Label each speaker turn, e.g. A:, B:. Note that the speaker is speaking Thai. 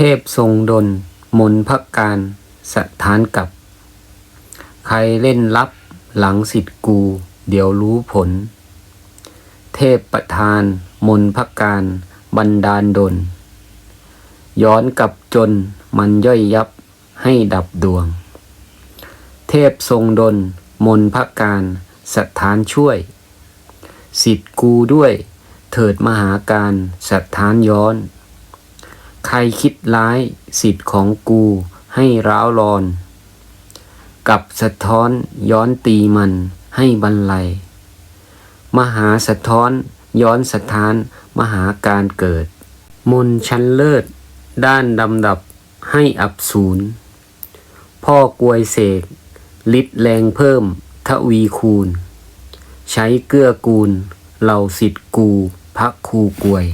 A: เทพทรงดล มนพักการสถานกับ ใครเล่นลับหลังสิทธิ์กู เดี๋ยวรู้ผล เทพประธาน มนพักการบันดาลดล ย้อนกับจนมันย่อยยับให้ดับดวง เทพทรงดล มนพักการสถานช่วย สิทธิ์กูด้วย เถิดมหาการสถานย้อน ใครคิดร้ายสิทธิ์ของกูให้ร้าวรอน กับสะท้อนย้อนตีมันให้บรรลัย มหาสะท้อนย้อนสถานมหาการเกิด มนชั้นเลิศ ด้านดำดับให้อับสูญพ่อกวยเสกฤทธิ์แรงเพิ่มทวีคูณ ใช้เกื้อกูลเหล่าสิทธิ์กูพระครูกวย